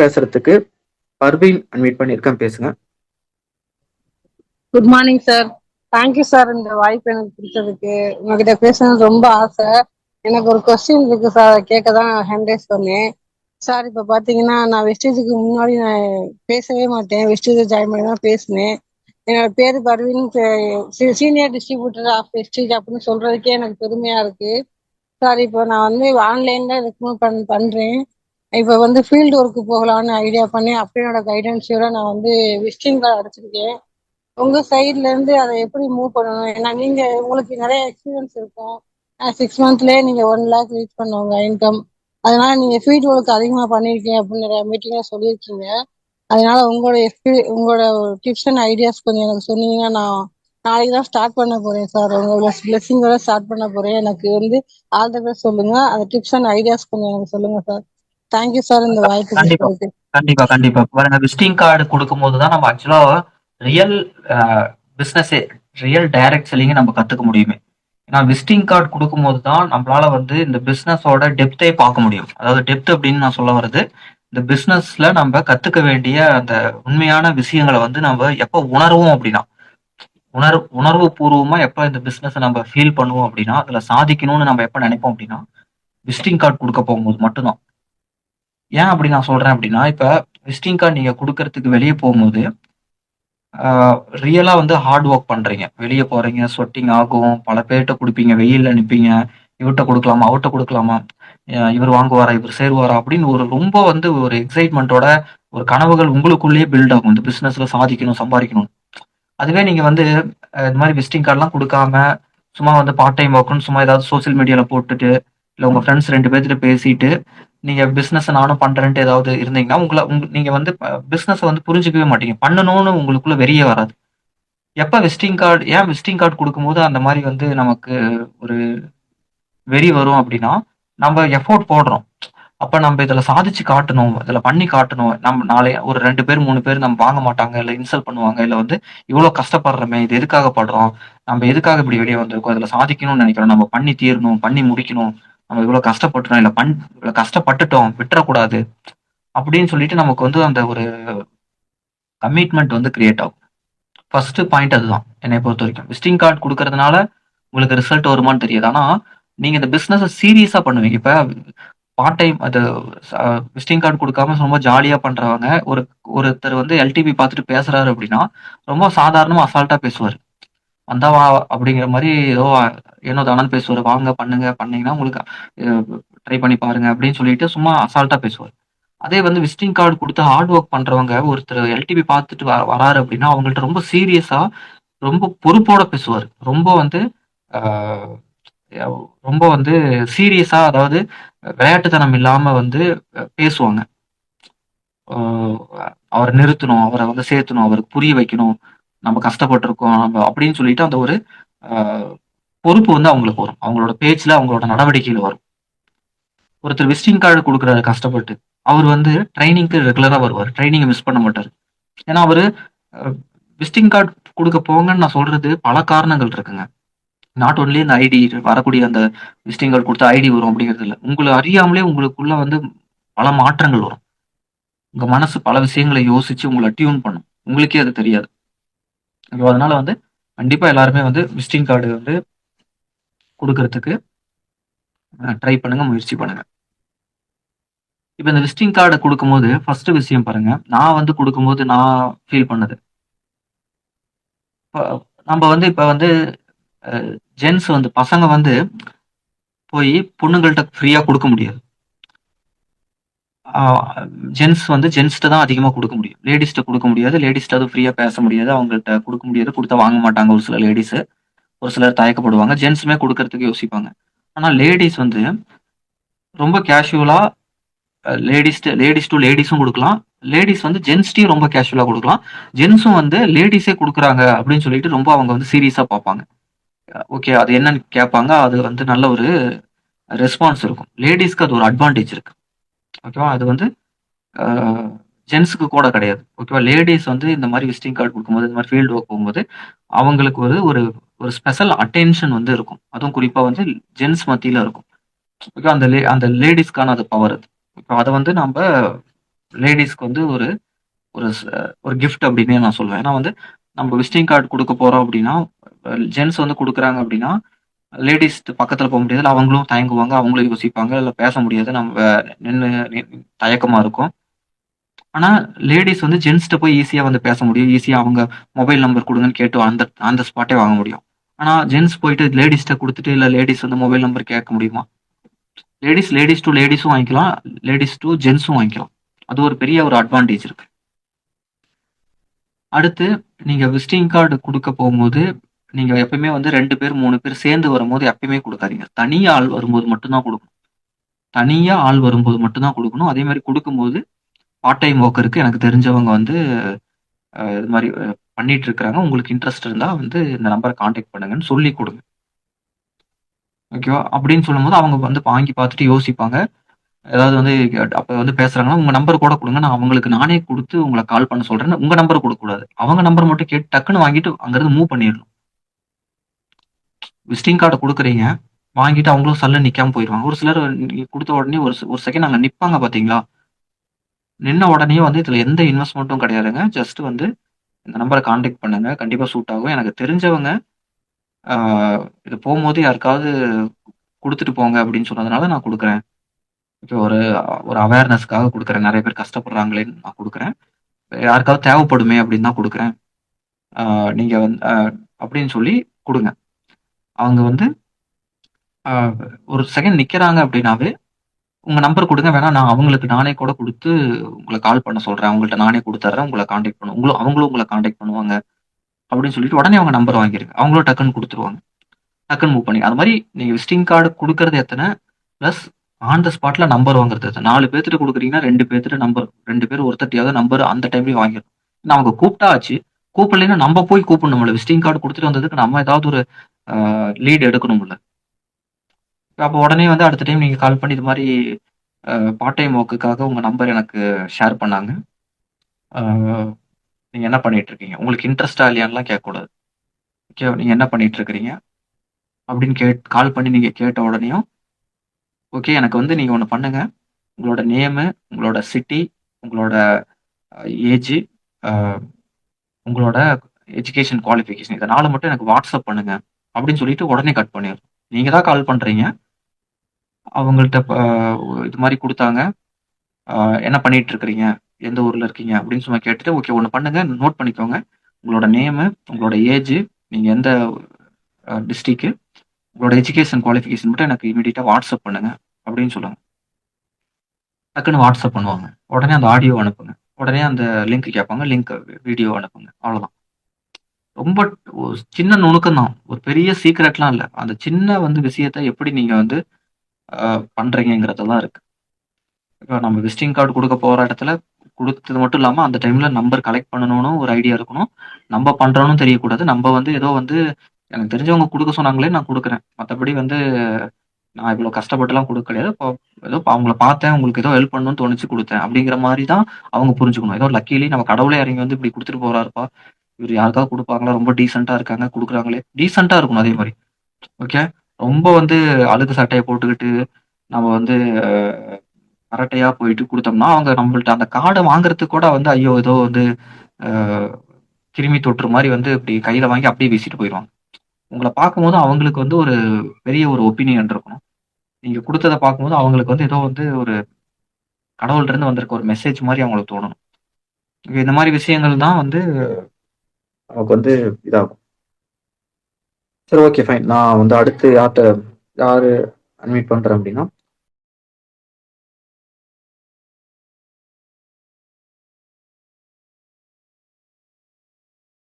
பேசுறதுக்கு பர்வீன் அன்மீட் பண்ணியிருக்கேன். பேசுங்க. Good morning sir thank you sir இந்த வாய்ப்பு எனக்கு பிடிச்சதுக்கு உங்ககிட்ட பேசணும்னு ரொம்ப ஆசை. எனக்கு ஒரு கொஸ்டின் இருக்கு சார் கேட்க தான் ஹேண்ட் ரைஸ் பண்ணேன். சார் இப்போ பார்த்தீங்கன்னா நான் வெஸ்டேஜுக்கு முன்னாடி நான் பேசவே மாட்டேன். வெஸ்டேஜ் ஜாயின் பண்ணி தான் பேசினேன். என்னோட பேர் Parveen. Senior distributor of Vestige அப்படின்னு சொல்றதுக்கே எனக்கு பெருமையா இருக்கு. சார் இப்போ நான் வந்து ஆன்லைன்ல ரெக்கமெண்ட் பண் பண்றேன். இப்போ வந்து ஃபீல்டு ஒர்க்கு போகலான்னு ஐடியா பண்ணி அப்படியோட கைடன்ஸோட நான் வந்து விசிட்டிங் கார்டு அடிச்சிருக்கேன். உங்க சைட்ல இருந்து அதை எப்படி மூவ் பண்ணணும்? ஏன்னா நீங்க உங்களுக்கு நிறைய எக்ஸ்பீரியன்ஸ் இருக்கும். சிக்ஸ் மந்த்லயே நீங்க ஒன் லேக் ரீச் பண்ணுவாங்க இன்கம் அதனால நீங்க ஃபீல்டு ஒர்க் அதிகமா பண்ணிருக்கீங்க அப்படின்னு நிறைய மீட்டிங்ல சொல்லியிருக்கீங்க. அதனால உங்களோட எக்ஸ்பீ உங்களோட டிப்ஸ் அண்ட் ஐடியாஸ் கொஞ்சம் எனக்கு சொன்னீங்கன்னா நான் நாளைக்கு தான் ஸ்டார்ட் பண்ண போறேன் சார் உங்களோட பிளெஸிங்கோட ஸ்டார்ட் பண்ண போறேன். எனக்கு வந்து ஆல் த பெஸ்ட் சொல்லுங்க. அந்த டிப்ஸ் அண்ட் ஐடியாஸ் கொஞ்சம் எனக்கு சொல்லுங்க சார் தேங்க்யூ சார் இந்த வாய்ப்பு கண்டிப்பா. கண்டிப்பா கண்டிப்பா. பாருங்க விசிட்டிங் கார்டு கொடுக்கும்போது தான் நம்ம ஆக்சுவலா ரியல் பிசினஸ் ரியல் டைரக்ட் செல்லிங்க நம்ம கத்துக்க முடியுமே. ஏன்னா விசிட்டிங் கார்டு கொடுக்கும்போது தான் நம்மளால வந்து இந்த பிசினஸோட டெப்த்தை பார்க்க முடியும். அதாவது டெப்த் அப்படின்னு நான் சொல்ல வர்றது இந்த பிசினஸ்ல நம்ம கத்துக்க வேண்டிய அந்த உண்மையான விஷயங்களை வந்து நம்ம எப்ப உணர்வோம் அப்படின்னா உணர்வு உணர்வு பூர்வமா எப்ப இந்த பிசினஸ் நம்ம ஃபீல் பண்ணுவோம் அப்படின்னா அதுல சாதிக்கணும்னு நம்ம எப்ப நினைப்போம் அப்படின்னா விசிட்டிங் கார்டு கொடுக்க போகும்போது மட்டும்தான். ஏன் அப்படி நான் சொல்றேன் அப்படின்னா இப்ப விசிட்டிங் கார்டு நீங்க கொடுக்கறதுக்கு வெளியே போகும்போது ரியலா வந்து ஹார்ட் ஒர்க் பண்றீங்க. வெளியே போறீங்க ஸ்வெட்டிங் ஆகும் பல பேர்கிட்ட கொடுப்பீங்க வெயில்ல நிற்பீங்க இவர்கிட்ட கொடுக்கலாமா அவர்கிட்ட கொடுக்கலாமா இவர் வாங்குவாரா இவர் சேருவாரா அப்படின்னு ஒரு ரொம்ப வந்து ஒரு எக்ஸைட்மெண்ட்டோட ஒரு கனவுகள் உங்களுக்குள்ளேயே பில்ட் ஆகும். இந்த பிசினஸ்ல சாதிக்கணும் சம்பாதிக்கணும். அதுவே நீங்க வந்து இந்த மாதிரி விசிட்டிங் கார்டெலாம் கொடுக்காம சும்மா வந்து பார்ட் டைம் ஒர்க்குன்னு சும்மா ஏதாவது சோஷியல் மீடியாவில் போட்டுட்டு இல்லை உங்க ஃப்ரெண்ட்ஸ் ரெண்டு பேர்த்திட்ட பேசிட்டு நீங்க பிசினஸ் நானும் பண்றேன்ட்டு ஏதாவது இருந்தீங்கன்னா உங்களை உங்க நீங்க வந்து பிசினஸ் வந்து புரிஞ்சுக்கவே மாட்டீங்க. பண்ணணும்னு உங்களுக்குள்ள வெளியே வராது. எப்ப விசிட்டிங் கார்டு ஏன் விசிட்டிங் கார்டு கொடுக்கும்போது அந்த மாதிரி வந்து நமக்கு ஒரு வெறி வரும் அப்படின்னா நம்ம எஃபோர்ட் போடுறோம். அப்ப நம்ம இதுல சாதிச்சு காட்டணும் இதுல பண்ணி காட்டணும். நம்ம நாளை ஒரு ரெண்டு பேர் மூணு பேர் நம்ம வாங்க மாட்டாங்க இல்ல இன்சல்ட் பண்ணுவாங்க இல்ல வந்து இவ்வளவு கஷ்டப்படுறோமே இது எதுக்காக படுறோம் நம்ம எதுக்காக இப்படி வெளியே வந்திருக்கோம்? இதுல சாதிக்கணும்னு நினைக்கிறோம். நம்ம பண்ணி தீரணும் பண்ணி முடிக்கணும். நம்ம இவ்வளவு கஷ்டப்பட்டுட்டோம் இல்ல பண் இவ்வளவு கஷ்டப்பட்டுட்டோம் விட்டுறக்கூடாது. அப்படின்னு சொல்லிட்டு நமக்கு வந்து அந்த ஒரு கமிட்மெண்ட் வந்து கிரியேட் ஆகும். ஃபர்ஸ்ட் பாயிண்ட் அதுதான் என்னை பொறுத்த வரைக்கும். விசிட்டிங் கார்டு கொடுக்கறதுனால உங்களுக்கு ரிசல்ட் வருமான்னு தெரியாது. ஆனா நீங்க இந்த பிசினஸ் சீரியஸா பண்ணுவீங்க. இப்ப பார்ட் டைம் அது விசிட்டிங் கார்டு கொடுக்காம ரொம்ப ஜாலியா பண்றவங்க ஒரு ஒருத்தர் வந்து எல்டிபி பார்த்துட்டு பேசுறாரு அப்படின்னா ரொம்ப சாதாரணமா அசால்ட்டா பேசுவார். வந்தா வா அப்படிங்கிற மாதிரி ஏதோ ஏனோ தானு பேசுவார். வாங்க பண்ணுங்க பண்ணீங்கன்னா உங்களுக்கு ட்ரை பண்ணி பாருங்க அப்படின்னு சொல்லிட்டு சும்மா அசால்ட்டா பேசுவார். அதே வந்து விசிட்டிங் கார்டு கொடுத்து ஹார்ட் ஒர்க் பண்றவங்க ஒருத்தர் எல்டிபி பார்த்துட்டு வ- வராரு அப்படின்னா அவங்கள்ட்ட ரொம்ப சீரியஸா ரொம்ப பொறுப்போட பேசுவார். ரொம்ப வந்து ரொம்ப வந்து சீரியஸா அதாவது விளையாட்டுத்தனம் இல்லாம வந்து பேசுவாங்க. அவரை நிறுத்தணும் அவரை வந்து சேர்த்தணும் அவருக்கு புரிய வைக்கணும். நம்ம கஷ்டப்பட்டிருக்கோம் நம்ம அப்படின்னு சொல்லிட்டு அந்த ஒரு பொறுப்பு வந்து அவங்களுக்கு வரும். அவங்களோட பேச்சில் அவங்களோட நடவடிக்கையில் வரும். ஒருத்தர் விசிட்டிங் கார்டு கொடுக்குறாரு கஷ்டப்பட்டு. அவர் வந்து ட்ரைனிங்க்கு ரெகுலராக வருவார். ட்ரைனிங்கை மிஸ் பண்ண மாட்டார். ஏன்னா அவர் விசிட்டிங் கார்டு கொடுக்க போங்கன்னு நான் சொல்றது பல காரணங்கள் இருக்குங்க. நாட் ஒன்லி இந்த ஐடி வரக்கூடிய அந்த விசிட்டிங் கார்டு கொடுத்த ஐடி வரும் அப்படிங்கிறது இல்லை. உங்களை அறியாமலே உங்களுக்குள்ள வந்து பல மாற்றங்கள் வரும். உங்க மனசு பல விஷயங்களை யோசிச்சு உங்களை டியூன் பண்ணும். உங்களுக்கே அது தெரியாது. ஸோ அதனால வந்து கண்டிப்பா எல்லாருமே வந்து விசிட்டிங் கார்டு வந்து கொடுக்கறதுக்கு ட்ரை பண்ணுங்க முயற்சி பண்ணுங்க. இப்போ இந்த விசிட்டிங் கார்டை கொடுக்கும்போது ஃபர்ஸ்ட் விஷயம் பாருங்க. நான் வந்து கொடுக்கும்போது நான் ஃபீல் பண்ணது. நம்ம வந்து இப்போ வந்து ஜென்ஸ் வந்து பசங்க வந்து போய் பொண்ணுங்கள்ட்ட ஃப்ரீயா கொடுக்க முடியாது. ஜென்ஸ் வந்து ஜென்ஸ்ட்டு தான் அதிகமாக கொடுக்க முடியும். லேடிஸ்ட்ட கொடுக்க முடியாது. லேடிஸ்ட்டு அது ஃப்ரீயாக பேச முடியாது. அவங்கள்ட்ட கொடுக்க முடியாது. கொடுத்தா வாங்க மாட்டாங்க ஒரு சில லேடிஸு ஒரு சிலர் தயக்கப்படுவாங்க. ஜென்ஸுமே கொடுக்கறதுக்கு யோசிப்பாங்க. ஆனால் லேடிஸ் வந்து ரொம்ப கேஷுவலாக லேடிஸ்ட்டு லேடிஸ் டு லேடிஸும் கொடுக்கலாம். லேடிஸ் வந்து ஜென்ஸ்டையும் ரொம்ப கேஷுவலாக கொடுக்கலாம். ஜென்ஸும் வந்து லேடிஸே கொடுக்குறாங்க அப்படின்னு சொல்லிட்டு ரொம்ப அவங்க வந்து சீரியஸாக பார்ப்பாங்க. ஓகே அது என்னன்னு கேட்பாங்க. அது வந்து நல்ல ஒரு ரெஸ்பான்ஸ் இருக்கும். லேடிஸ்க்கு அது ஒரு அட்வான்டேஜ் இருக்கு. ஓகேவா? அது வந்து ஜென்ஸுக்கு கூட கிடையாது. ஓகேவா? லேடிஸ் வந்து இந்த மாதிரி விசிட்டிங் கார்டு கொடுக்கும்போது இந்த மாதிரி ஃபீல்டு ஒர்க் போகும்போது அவங்களுக்கு ஒரு ஒரு ஒரு ஸ்பெஷல் அட்டென்ஷன் வந்து இருக்கும். அதுவும் குறிப்பாக வந்து ஜென்ஸ் மத்தியில் இருக்கும். ஓகே அந்த லே அந்த லேடிஸ்க்கான அது பவர் அது. இப்போ அதை வந்து நம்ம லேடிஸ்க்கு வந்து ஒரு ஒரு ஒரு கிஃப்ட் அப்படின்னே நான் சொல்லுவேன். ஏன்னா வந்து நம்ம விசிட்டிங் கார்டு கொடுக்க போறோம் அப்படின்னா ஜென்ஸ் வந்து கொடுக்குறாங்க அப்படின்னா லேடிஸ் பக்கத்துல போக முடியாது அவங்களும் தயங்குவாங்க. அவங்களும் யோசிப்பாங்க. இல்ல பேச முடியாது. நம்ம நின்று தயக்கமா இருக்கும். ஆனா லேடீஸ் வந்து ஜென்ஸ்கிட்ட போய் ஈஸியா வந்து பேச முடியும். ஈஸியா அவங்க மொபைல் நம்பர் கொடுங்கன்னு கேட்டு அந்த அந்த ஸ்பாட்டே வாங்க முடியும். ஆனா ஜென்ட்ஸ் போயிட்டு லேடிஸ்கிட்ட கொடுத்துட்டு இல்ல லேடீஸ் வந்து மொபைல் நம்பர் கேட்க முடியுமா? லேடிஸ் லேடீஸ் டூ லேடீஸும் வாங்கிக்கலாம். லேடிஸ் டூ ஜென்ஸும் வாங்கிக்கலாம். அது ஒரு பெரிய ஒரு அட்வான்டேஜ் இருக்கு. அடுத்து நீங்க விசிட்டிங் கார்டு கொடுக்க போகும்போது நீங்க எப்பயுமே வந்து ரெண்டு பேர், மூணு பேர் சேர்ந்து வரும்போது எப்பயுமே கொடுக்காதீங்க. தனியா ஆள் வரும்போது மட்டும்தான் கொடுக்கணும். தனியா ஆள் வரும்போது மட்டும்தான் கொடுக்கணும். அதே மாதிரி கொடுக்கும்போது பார்ட் டைம் ஒர்க்கருக்கு எனக்கு தெரிஞ்சவங்க வந்து இது மாதிரி பண்ணிட்டு இருக்கிறாங்க. உங்களுக்கு இன்ட்ரெஸ்ட் இருந்தா வந்து இந்த நம்பரை கான்டாக்ட் பண்ணுங்கன்னு சொல்லி கொடுங்க. ஓகேவா? அப்படின்னு சொல்லும்போது அவங்க வந்து வாங்கி பார்த்துட்டு யோசிப்பாங்க. ஏதாவது வந்து அப்ப வந்து பேசுறாங்கன்னா, உங்க நம்பர் கூட கொடுங்க. நான் அவங்களுக்கு நானே கொடுத்து உங்களை கால் பண்ண சொல்றேன்னு உங்க நம்பர கொடுக்கக்கூடாது. அவங்க நம்பர் மட்டும் கேட்டு டக்குன்னு வாங்கிட்டு அங்கிருந்து மூவ் பண்ணிடணும். விசிட்டிங் கார்டை கொடுக்குறீங்க வாங்கிட்டு அவங்களும் சல்ல நிற்காம போயிடுவாங்க ஒரு சிலர் கொடுத்த உடனே ஒரு ஒரு செகண்ட் அங்கே நிற்பாங்க பார்த்தீங்களா? நின்ன உடனே வந்து இதில் எந்த இன்வெஸ்ட்மெண்ட்டும் கிடையாதுங்க. ஜஸ்ட் வந்து இந்த நம்பரை காண்டாக்ட் பண்ணுங்க. கண்டிப்பாக சூட் ஆகும். எனக்கு தெரிஞ்சவங்க இது போகும்போது யாருக்காவது கொடுத்துட்டு போங்க அப்படின்னு சொன்னதுனால நான் கொடுக்குறேன் இப்போ ஒரு ஒரு அவேர்னஸ்க்காக கொடுக்குறேன் நிறைய பேர் கஷ்டப்படுறாங்களேன்னு நான் கொடுக்குறேன் யாருக்காவது தேவைப்படுமே அப்படின்னு தான் கொடுக்குறேன் நீங்கள் வந்து அப்படின்னு சொல்லி கொடுங்க அவங்க வந்து ஒரு செகண்ட் நிக்கிறாங்க அப்படின்னாவே, உங்க நம்பர் கொடுங்க வேணா நான் அவங்களுக்கு நானே கூட கொடுத்து உங்களை கால் பண்ண சொல்றேன். அவங்கள்ட்ட நானே கொடுத்துட்றேன் உங்களை காண்டாக்ட் பண்ணுவோம் உங்களும் அவங்களும் உங்களை காண்டாக்ட் பண்ணுவாங்க. அப்படின்னு சொல்லிட்டு உடனே அவங்க நம்பர் வாங்கிருக்கு அவங்களும் டக்குன்னு கொடுத்துருவாங்க டக்குன்னு மூவ் பண்ணி அது மாதிரி நீங்க விசிட்டிங் கார்டு கொடுக்கறது எத்தனை பிளஸ் ஆன் த ஸ்பாட்ல நம்பர் வாங்குறது எத்தனை நாலு பேர்த்துட்டு கொடுக்குறீங்கன்னா ரெண்டு பேர்த்துட்டு நம்பர் ரெண்டு பேர் ஒருத்தட்டியாவது நம்பர் அந்த டைம்லயும் வாங்கிடும் நான் அவங்க கூப்பிட்டா ஆச்சு. கூப்பிடலைன்னா நம்ம போய் கூப்பிடணும்ல. விசிட்டிங் கார்டு கொடுத்துட்டு வந்ததுக்கு நம்ம ஏதாவது ஒரு லீட் எடுக்கணும்ல. அப்போ உடனே வந்து அடுத்த டைம் நீங்கள் கால் பண்ணி இது மாதிரி பார்ட் டைம் ஒர்க்குக்காக உங்கள் நம்பர் எனக்கு ஷேர் பண்ணாங்க. நீங்கள் என்ன பண்ணிட்டு இருக்கீங்க? உங்களுக்கு இன்ட்ரெஸ்டாக இல்லையான்லாம் கேட்கக்கூடாது. ஓகே நீங்கள் என்ன பண்ணிட்டு இருக்கிறீங்க? அப்படின்னு கேட் கால் பண்ணி நீங்கள் கேட்ட உடனேயும், ஓகே எனக்கு வந்து நீங்கள் ஒன்று பண்ணுங்க. உங்களோட நேமு, உங்களோட சிட்டி, உங்களோட ஏஜ், உங்களோட எஜுகேஷன் குவாலிஃபிகேஷன் இதை நாலு மட்டும் எனக்கு வாட்ஸ்அப் பண்ணுங்கள் அப்படின்னு சொல்லிட்டு உடனே கட் பண்ணிடுறோம் நீங்க தான் கால் பண்றீங்க. அவங்கள்ட்ட இது மாதிரி கொடுத்தாங்க என்ன பண்ணிட்டு இருக்கிறீங்க? எந்த ஊர்ல இருக்கீங்க? அப்படின்னு சும்மா கேட்டுட்டு, ஓகே ஒன்று பண்ணுங்க. நோட் பண்ணிக்கோங்க. உங்களோட நேமு, உங்களோட ஏஜ், நீங்க எந்த டிஸ்ட்ரிக்கு உங்களோட எஜுகேஷன் குவாலிஃபிகேஷன் மட்டும் எனக்கு இமிடியேட்டா வாட்ஸ்அப் பண்ணுங்க. அப்படின்னு சொல்லுங்க. டக்குன்னு வாட்ஸ்அப் பண்ணுவாங்க. உடனே அந்த ஆடியோ அனுப்புங்க. உடனே அந்த லிங்க் கேட்பாங்க. லிங்க் வீடியோ அனுப்புங்க. அவ்வளோதான். ரொம்ப ஒரு சின்ன நுணுக்கம் தான். ஒரு பெரிய சீக்ரெட்லாம் இல்ல. அந்த சின்ன வந்து விஷயத்த எப்படி நீங்க வந்து அ தான் இருக்கு. இப்போ நம்ம விசிட்டிங் கார்டு கொடுக்க போற இடத்துல கொடுத்தது மட்டும் இல்லாம, அந்த டைம்ல நம்பர் கலெக்ட் பண்ணணும்னு ஒரு ஐடியா இருக்கணும். நம்ம பண்றோம்னு தெரியக்கூடாது. நம்ம வந்து ஏதோ வந்து எனக்கு தெரிஞ்சவங்க கொடுக்க சொன்னாங்களே நான் கொடுக்குறேன் மத்தபடி வந்து நான் இவ்வளோ கஷ்டப்பட்டுலாம் கொடுக்க கிடையாது. இப்போ ஏதோ அவங்கள பார்த்தேன். உங்களுக்கு ஏதோ ஹெல்ப் பண்ணணும்னு தோணிச்சு கொடுத்தேன் அப்படிங்கிற மாதிரி தான் அவங்க புரிஞ்சுக்கணும். ஏதோ லக்கிலி நம்ம கடவுளே இறங்கி வந்து இப்படி கொடுத்துட்டு போறாருப்பா. இவர் யாருக்காவது கொடுப்பாங்களா ரொம்ப டீசெண்டா இருக்காங்க. கொடுக்குறாங்களே டீசெண்டா இருக்கணும் அதே மாதிரி ஓகே. ரொம்ப வந்து அழுக்கு சட்டையை போட்டுக்கிட்டு, நம்ம வந்து அரட்டையா போயிட்டு கொடுத்தோம்னா அவங்க நம்மள்ட்ட அந்த கார்டை வாங்குறதுக்கு கூட வந்து ஐயோ! ஏதோ வந்து கிருமி தொற்று மாதிரி வந்து இப்படி கையில வாங்கி அப்படியே வீசிட்டு போயிடுவாங்க உங்களை பார்க்கும்போது அவங்களுக்கு வந்து ஒரு பெரிய ஒரு ஒப்பீனியன் இருக்கணும். நீங்க கொடுத்ததை பார்க்கும்போது அவங்களுக்கு வந்து ஏதோ வந்து ஒரு கடவுள் இருந்து வந்திருக்க ஒரு மெசேஜ் மாதிரி அவங்களுக்கு தோணணும். இந்த மாதிரி விஷயங்கள் தான் வந்து நமக்கு வந்து இதாகும். சரி ஓகே ஃபைன். நான் வந்து அடுத்து யார்கிட்ட யாரு அட்மிட் பண்றேன் அப்படின்னா